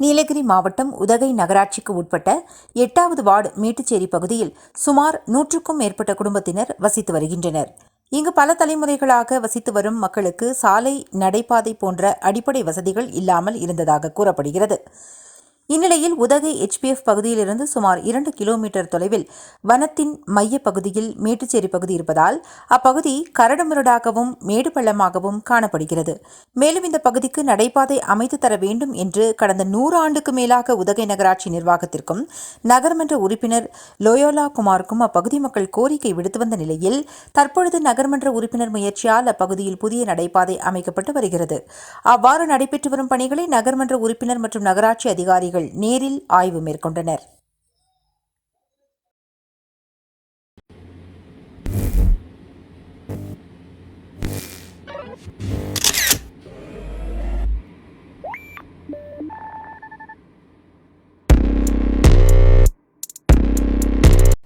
நீலகிரி மாவட்டம் உதகை நகராட்சிக்கு உட்பட்ட எட்டாவது வார்டு மேட்டுச்சேரி பகுதியில் சுமார் நூற்றுக்கும் மேற்பட்ட குடும்பத்தினர் வசித்து வருகின்றனர். இங்கு பல தலைமுறைகளாக வசித்து வரும் மக்களுக்கு சாலை நடைபாதை போன்ற அடிப்படை வசதிகள் இல்லாமல் இருந்ததாக கூறப்படுகிறது. இந்நிலையில் உதகை எச்பிஎஃப் பகுதியிலிருந்து சுமார் இரண்டு கிலோமீட்டர் தொலைவில் வனத்தின் மைய பகுதியில் மேட்டுச்சேரி பகுதி இருப்பதால் அப்பகுதி கரடுமுரடாகவும் மேடு பள்ளமாகவும் காணப்படுகிறது. மேலும் இந்த பகுதிக்கு நடைபாதை அமைத்து தர வேண்டும் என்று கடந்த நூறு ஆண்டுக்கு மேலாக உதகை நகராட்சி நிர்வாகத்திற்கும் நகர்மன்ற உறுப்பினர் லோயோலா குமாருக்கும் அப்பகுதி மக்கள் கோரிக்கை விடுத்து வந்த நிலையில் தற்பொழுது நகர்மன்ற உறுப்பினர் முயற்சியால் அப்பகுதியில் புதிய நடைபாதை அமைக்கப்பட்டு வருகிறது. அவ்வாறு நடைபெற்று வரும் பணிகளை நகர்மன்ற உறுப்பினர் மற்றும் நகராட்சி அதிகாரிகள் நேரில் ஆய்வு மேற்கொண்டனர்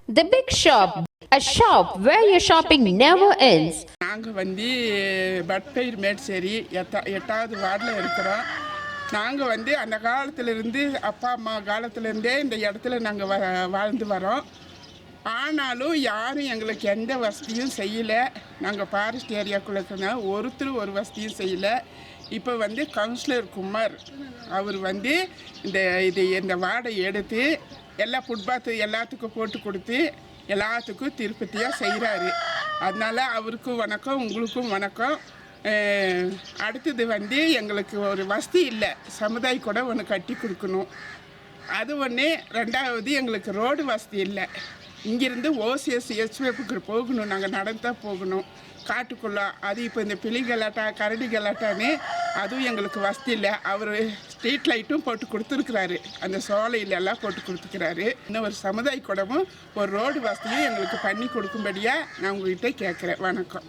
The Big Shop, a shop where your shopping never ends. நாங்கள் வந்து பட்பயிர் மேட்சேரி எட்டா எட்டாவது வார்டில் இருக்கிறோம் நாங்கள் வந்து அந்த காலத்திலிருந்து அப்பா அம்மா காலத்திலேருந்தே இந்த இடத்துல நாங்கள் வ வாழ்ந்து வரோம். ஆனாலும் யாரும் எங்களுக்கு எந்த வசதியும் செய்யலை. நாங்கள் ஃபாரஸ்ட் ஏரியாக்குள்ளே இருக்கிறனால ஒருத்தர் ஒரு வசதியும் செய்யலை. இப்போ வந்து கவுன்சிலர் குமார் அவர் வந்து இந்த இது இந்த வார்டை எடுத்து எல்லா ஃபுட்பாத்து எல்லாத்துக்கும் போட்டு கொடுத்து எல்லாத்துக்கும் திருப்பதியாக செய்கிறாரு அதனால் அவருக்கும் வணக்கம் உங்களுக்கும் வணக்கம். அடுத்தது வந்து எங்களுக்கு ஒரு வசதி இல்லை. சமுதாய கூட ஒன்று கட்டி கொடுக்கணும். அது ஒன்று ரெண்டாவது எங்களுக்கு ரோடு வசதி இல்லை. இங்கேருந்து ஓசிஎஸ் எஸ்வேப்புக்கு போகணும் நாங்கள் நடந்து தான் போகணும். காட்டுக்குள்ளே அது இப்போ இந்த பிளி கலாட்டா கரடி கலாட்டான்னு அதுவும் எங்களுக்கு வசதி இல்லை. அவர் ஸ்ட்ரீட் லைட்டும் போட்டு கொடுத்துருக்குறாரு. அந்த சோலையில எல்லாம் போட்டு கொடுத்துருக்குறாரு இன்னும் ஒரு சமுதாய கூடமும் ஒரு ரோடு வசதியும் எங்களுக்கு பண்ணி கொடுக்கும்படியாக நான் உங்ககிட்ட கேட்குறேன். வணக்கம்.